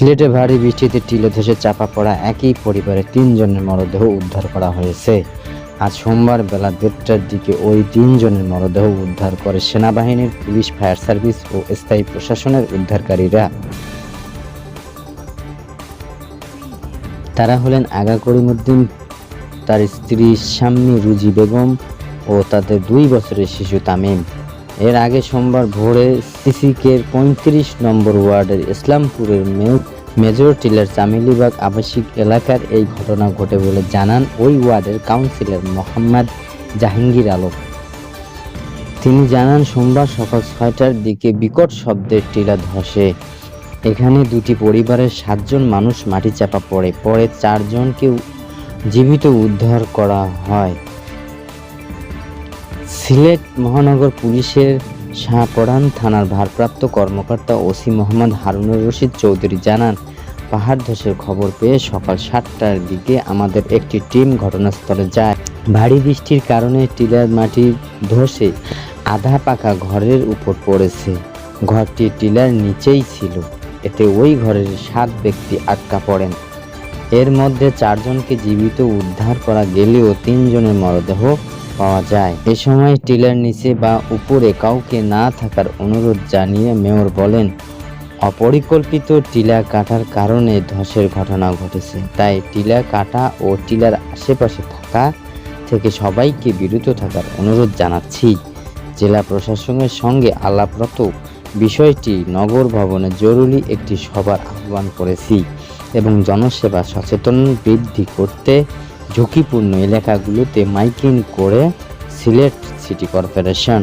সিলেটে ভারী বৃষ্টিতে টিলে ধসে চাপা পড়া একই পরিবারের তিনজনের মরদেহ উদ্ধার করা হয়েছে। আজ সোমবার বেলা দেড়টার দিকে ওই তিনজনের মরদেহ উদ্ধার করে সেনাবাহিনীর পুলিশ, ফায়ার সার্ভিস ও স্থায়ী প্রশাসনের উদ্ধারকারীরা। তারা হলেন আগা করিমুদ্দিন তার স্ত্রী শাম্মী রুজি বেগম ও তাদের দুই বছরের শিশু তামিম। এর আগে সোমবার ভোরে সিসিকের পঁয়ত্রিশ নম্বর ওয়ার্ডের ইসলামপুরের মেজর টিলার চামেলিবাগ আবাসিক এলাকার এই ঘটনা ঘটে বলে জানান ওই ওয়ার্ডের কাউন্সিলর মোহাম্মদ জাহাঙ্গীর আলম। তিনি জানান, সোমবার সকাল ছয়টার দিকে বিকট শব্দের টিলা ধসে। এখানে দুটি পরিবারের সাতজন মানুষ মাটি চাপা পড়ে, পরে চারজনকে জীবিত উদ্ধার করা হয়। সিলেট মহানগর পুলিশের শাহপরান থানার ভারপ্রাপ্ত কর্মকর্তা ওসি মোহাম্মদ হারুনুর রশিদ চৌধুরী জানান, পাহাড় ধসের খবর পেয়ে সকাল সাতটার দিকে আমাদের একটি টিম ঘটনাস্থলে যায়। ভারী বৃষ্টির কারণে টিলার মাটি ধসে আধা পাকা ঘরের উপর পড়েছে। ঘরটি টিলার নিচেই ছিল। এতে ওই ঘরের সাত ব্যক্তি আটকা পড়েন। এর মধ্যে চারজনকে জীবিত উদ্ধার করা গেলেও তিনজনের মরদেহ পাওয়া যায়। এ সময় টিলার নিচে বা উপরে কাউকে না থাকার অনুরোধ জানিয়ে মেয়র বলেন, অপরিকল্পিত টিলা কাটার কারণে ধসের ঘটনা ঘটেছে। তাই টিলা কাটা ও টিলার আশেপাশে থাকা থেকে সবাইকে বিরত থাকার অনুরোধ জানাচ্ছি। জেলা প্রশাসনের সঙ্গে আলাপরত বিষয়টি নগর ভবনে জরুরি একটি সভার আহ্বান করেছি এবং জনসেবা সচেতন বৃদ্ধি করতে ঝুঁকিপূর্ণ এলাকাগুলোতে মাইকিং করে সিলেট সিটি কর্পোরেশন।